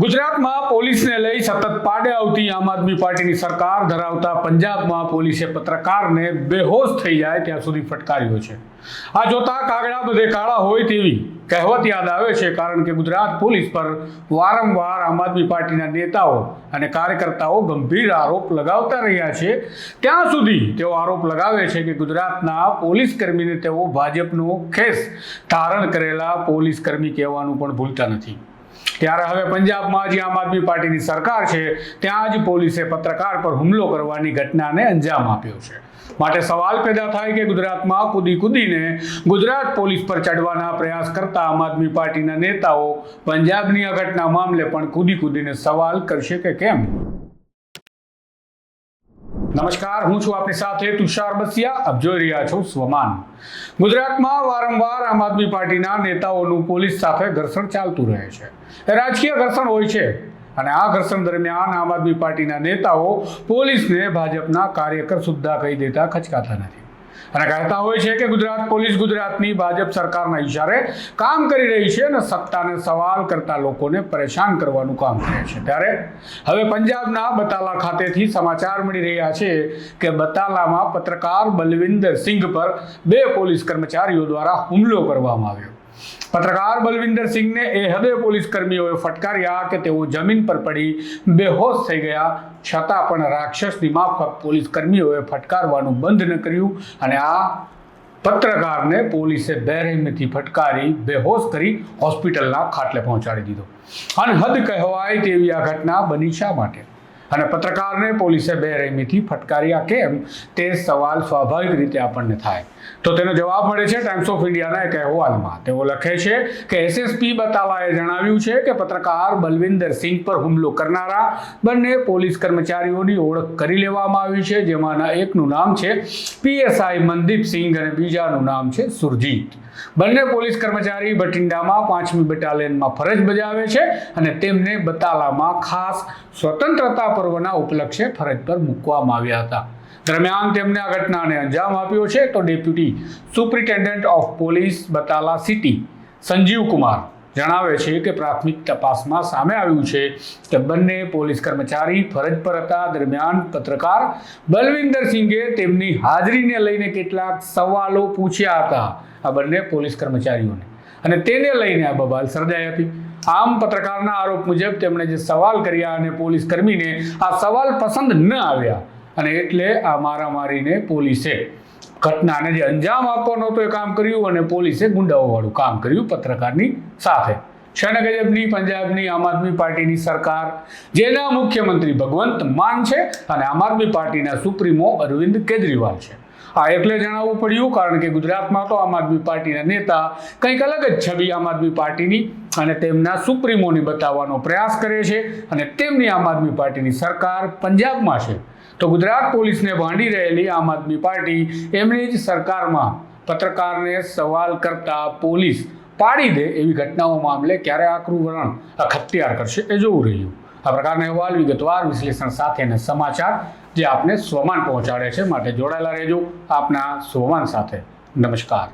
ગુજરાતમાં પોલીસને લઈ સતત પાડે આવતી આમ આદમી પાર્ટીની સરકાર ધરાવતા પંજાબમાં પોલીસે પત્રકારને બેહોશ થઈ જાય ત્યાં સુધી ફટકાર્યો છે. આ જોતા કાગડા બધે કાળા હોય તેવી કહેવત યાદ આવે છે કારણ કે ગુજરાત પોલીસ પર વારંવાર આમ આદમી પાર્ટીના નેતાઓ અને કાર્યકર્તાઓ ગંભીર આરોપ લગાવતા રહ્યા છે. ત્યાં સુધી તેઓ આરોપ લગાવે છે કે ગુજરાતના પોલીસ કર્મીને તેઓ ભાજપનો ખેસ ધારણ કરેલા પોલીસ કર્મી કહેવાનું પણ ભૂલતા નથી. ત્યારે હવે પંજાબમાં જે આમ આદમી પાર્ટીની સરકાર છે, ત્યાં જ પોલીસે પત્રકાર પર હુમલો કરવાની ઘટનાને અંજામ આપ્યો છે. માટે સવાલ પેદા થાય કે ગુજરાતમાં કૂદી કૂદીને ગુજરાત પોલીસ પર ચડવાના પ્રયાસ કરતા આમ આદમી પાર્ટીના નેતાઓ પંજાબની આ ઘટના મામલે પણ કૂદી કૂદીને સવાલ કરશે કે કેમ? નમસ્કાર, હું છું આપની સાથે તુષાર બસિયા. આપ જોઈ રહ્યા છો સ્વમાન. ગુજરાતમાં વારંવાર આમ આદમી પાર્ટીના નેતાઓનું પોલીસ સાથે ઘર્ષણ ચાલતું રહે છે. રાજકીય ઘર્ષણ હોય છે. અને આ ઘર્ષણ દરમિયાન આમ આદમી પાર્ટીના નેતાઓ પોલીસને ભાજપના કાર્યકર સુદ્ધા કહી દેતા ખચકાતા નથી. અને કહેતા હોય છે કે ગુજરાત પોલીસ ગુજરાતની ભાજપ સરકારના ઇશારે કામ કરી રહી છે અને સત્તાને સવાલ કરતા લોકોને પરેશાન કરવાનું કામ કરે છે. ત્યારે હવે પંજાબના બતાલા ખાતેથી સમાચાર મળી રહ્યા છે કે બતાલામાં પત્રકાર બલવિંદર સિંઘ પર બે પોલીસ કર્મચારીઓ દ્વારા હુમલો કરવામાં આવ્યો. પત્રકાર બલવિંદર સિંહને એ હદે પોલીસ કર્મીઓએ ફટકાર્યા કે તેઓ જમીન પર પડી, બેહોશ થઈ ગયા. છતાં પણ રાક્ષસની માફક પોલીસ કર્મીઓએ ફટકારવાનું બંધ ન કર્યું અને આ પત્રકારને પોલીસે બેરહેમીથી ફટકારી, બેહોશ કરી હોસ્પિટલના ખાટલે પહોંચાડી દીધો. અનહદ કહેવાય તેવી આ ઘટના બની શા માટે? અને પત્રકારને પોલીસે બેરહેમીથી ફટકાર્યા કેમ? તે સવાલ સ્વાભાવિક રીતે આપણને થાય. તો તેનો જવાબ મળે છે ટાઈમ્સ ઓફ ઇન્ડિયાના એક અહેવાલમાં. તેઓ લખે છે કે એસએસપી બતાલાએ જણાવ્યું છે કે પત્રકાર બલવિંદર સિંહ પર હુમલો કરનારા બંને પોલીસ કર્મચારીઓની ઓળખ કરી લેવામાં આવી છે, જેમાંના એકનું નામ છે પીએસઆઈ મનદીપ સિંઘ અને બીજાનું નામ છે સુરજીત. બંને પોલીસ કર્મચારી બઠિંડામાં પાંચમી બટાલિયનમાં ફરજ બજાવે છે અને તેમને બતાલામાં ખાસ સ્વતંત્રતા પર્વના ઉપલક્ષે ફરજ પર મૂકવામાં આવ્યા હતા. દરમિયાન તેમને આ ઘટનાને અંજામ આપ્યો છે તો deputy superintendent of police Batala city Sanjeev Kumar જણાવે છે કે પ્રાથમિક તપાસમાં સામે આવ્યું છે કે બંને પોલીસ કર્મચારી ફરજ પર હતા. દરમિયાન પત્રકાર બલવિંદર સિંઘે તેમની હાજરીને લઈને કેટલાક સવાલો પૂછ્યા હતા આ બંને પોલીસ કર્મચારીઓને. અને તેને લઈને આ બબાલ સર્જાઈ હતી. આમ પત્રકારના આરોપ મુજબ તેમણે જે સવાલ કર્યા અને પોલીસ કર્મીને આ સવાલ પસંદ ન આવ્યા અને એટલે આ મારામારીને પોલીસે ઘટનાને જે અંજામ આપવાનો હતો એ કામ કર્યું અને પોલીસે ગુંડાઓવાળું કામ કર્યું પત્રકારની સાથે. છે ગજબની પંજાબની, આમ આદમી પાર્ટીની સરકાર, જેના મુખ્યમંત્રી ભગવંત માન છે અને આમ આદમી પાર્ટીના સુપ્રીમો અરવિંદ કેજરીવાલ છે. આ એટલે જણાવવું પડ્યું, કારણ કે ગુજરાતમાં તો આમ આદમી પાર્ટીના નેતા કંઈક અલગ જ છબી આમ આદમી પાર્ટીની અને તેમના સુપ્રીમોની બતાવવાનો પ્રયાસ કરે છે અને તેમની આમ આદમી પાર્ટીની સરકાર પંજાબમાં છે. તો ગુજરાત પોલીસને ભાંડી રહેલી આમ આદમી પાર્ટી એમની જ સરકારમાં પત્રકારને સવાલ કરતા પોલીસ પાડી દે એવી ઘટનાઓ મામલે ક્યારે આકરું વલણ અખત્યાર કરશે એ જોવું રહ્યું. આ પ્રકારના અહેવાલ, વિગતવાર વિશ્લેષણ સાથે અને સમાચાર જે આપને સ્વમાન પહોંચાડે છે માટે જોડાયેલા રહેજો આપના સ્વમાન સાથે. નમસ્કાર.